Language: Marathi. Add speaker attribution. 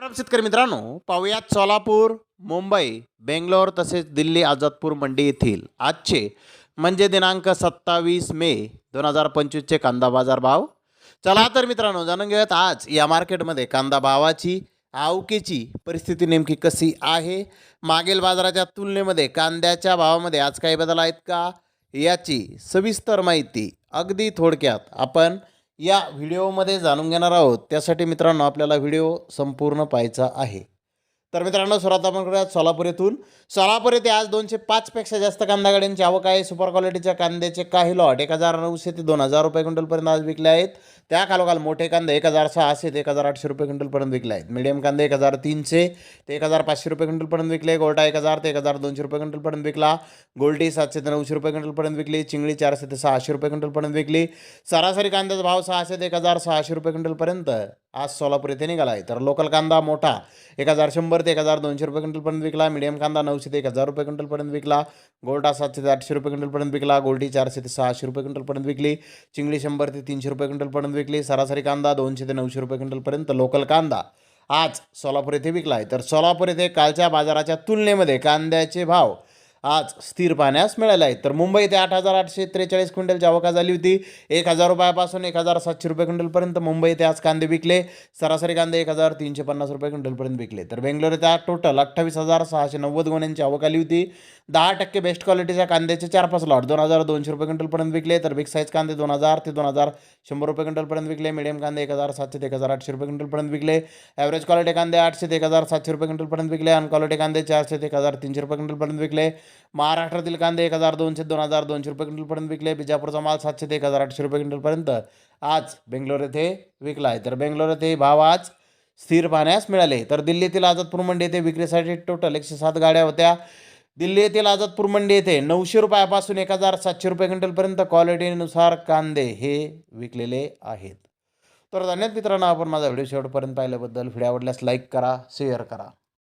Speaker 1: शेतकरी मित्रांनो पाहुयात सोलापूर मुंबई बेंगलोर तसेच दिल्ली आझादपूर मंडी येथील आजचे म्हणजे दिनांक सत्तावीस मे दोन हजार पंचवीसचे कांदा बाजार भाव. चला तर मित्रांनो जाणून घेऊयात आज या मार्केटमध्ये कांदा भावाची आवकेची परिस्थिती नेमकी कशी आहे? मागील बाजाराच्या तुलनेमध्ये कांद्याच्या भावामध्ये आज काही बदल आहेत का? याची सविस्तर माहिती अगदी थोडक्यात आपण या व्हिडिओमध्ये जाणून घेणार आहोत. त्यासाठी मित्रांनो आपल्याला व्हिडिओ संपूर्ण पाहायचा आहे. तर मित्रांनो सुरुवात आपण करूयात सोलापूर येथून. सोलापूर येथे आज दोनशे पाचपेक्षा जास्त कांदा गाड्यांची आवक आहे. सुपर क्वालिटीच्या कांद्याचे काही लॉट एक हजार नऊशे ते दोन हजार रुपये क्विंटलपर्यंत आज विकले आहेत. त्या खालोखाल मोठे कांदे एक हजार सहाशे ते एक हजार आठशे रुपये क्विंटलपर्यंत विकले आहेत. मिडियम कांदे एक हजार तीनशे ते एक हजार पाचशे रुपये क्विंटलपर्यंत विकले. गोल्टा एक हजार ते एक हजार दोनशे रुपये क्विंटलपर्यंत विकला. गोल्टी सातशे ते नऊशे रुपये क्विंटलपर्यंत विकली. चिंगळी चारशे ते सहाशे रुपये क्विंटलपर्यंत विकली. सरासरी कांद्याचा भाव सहाशे ते एक हजार सहाशे रुपये क्विंटलपर्यंत. आज सोलापूर येथे निघाला आहे. तर लोकल कांदा मोठा एक हजार शंभर ते एक हजार दोनशे रुपये क्विंटलपर्यंत विकला. मिडियम कांदा नऊशे ते एक हजार रुपये क्विंटलपर्यंत विकला. गोल्डा सातशे ते आठशे रुपये क्विंटलपर्यंत विकला. गोल्डी चारशे ते सहाशे रुपये क्विंटलपर्यंत विकली. चिंगडी शंभर ते तीनशे रुपये क्विंटलपर्यंत विकली. सरासरी कांदा दोनशे ते नऊशे रुपये क्विंटलपर्यंत लोकल कांदा आज सोलापूर येथे विकला आहे. तर सोलापूर येथे कालच्या बाजाराच्या तुलनेमध्ये कांद्याचे भाव आज स्थिर पाहण्यास मिळालं आहे. तर मुंबई ते आठ हजार आठशे त्रेचाळीस क्विंटलची आवका झाली होती. एक हजार रुपयापासून एक हजार सातशे रुपये क्विंटलपर्यंत मुंबई ते आज कांदे विकले. सरासरी कांदे एक हजार तीनशे पन्नास रुपये क्विंटलपर्यंत विकले. तर बेंगलोर ते आज टोटल अठ्ठावीस हजार सहाशे नव्वद गुन्ह्यांची आवक आली होती. दहा टक्के बेस्ट क्वालिटीच्या कांद्याचे चार पाच लॉट दोन हजार दोनशे रुपये क्विंटलपर्यंत विकले. तर बिग साईज कांदे दोन हजार ते दोन हजार शंभर रुपये क्विंटलपर्यंत विकले. मिडियम कांदे एक हजार सातशे ते एक हजार आठशे रुपये क्विंटलपर्यंत विकले. ॲव्हरेज क्वालिटी कांदे आठशे ते एक हजार सातशे रुपये क्विंटलपर्यंत विकले. अनक्वालिटी कांदे चारशे ते एक हजार तीनशे रुपये क्विंटलपर्यंत विकले. महाराष्ट्रातील कांदे एक हजार दोनशे दोन हजार दोनशे रुपये क्विंटलपर्यंत विकले. बिजापूरचा माल सातशे ते एक हजार आठशे रुपये क्विंटलपर्यंत. आज बेंगलोर येथे विकला आहे तर बेंगलोर येथे भाव आज स्थिर पाहण्यास मिळाले. तर दिल्लीतील आझादपूर मंडी येथे विक्रीसाठी टोटल एकशे सात गाड्या होत्या. दिल्ली येथील आझादपूर मंडी येथे नऊशे रुपयापासून एक हजार सातशे रुपये क्विंटलपर्यंत क्वालिटीनुसार कांदे हे विकलेले आहेत. तर धन्यवाद मित्रांनो आपण माझा व्हिडिओ शेवटपर्यंत पाहिल्याबद्दल. व्हिडिओ आवडल्यास लाईक करा शेअर करा.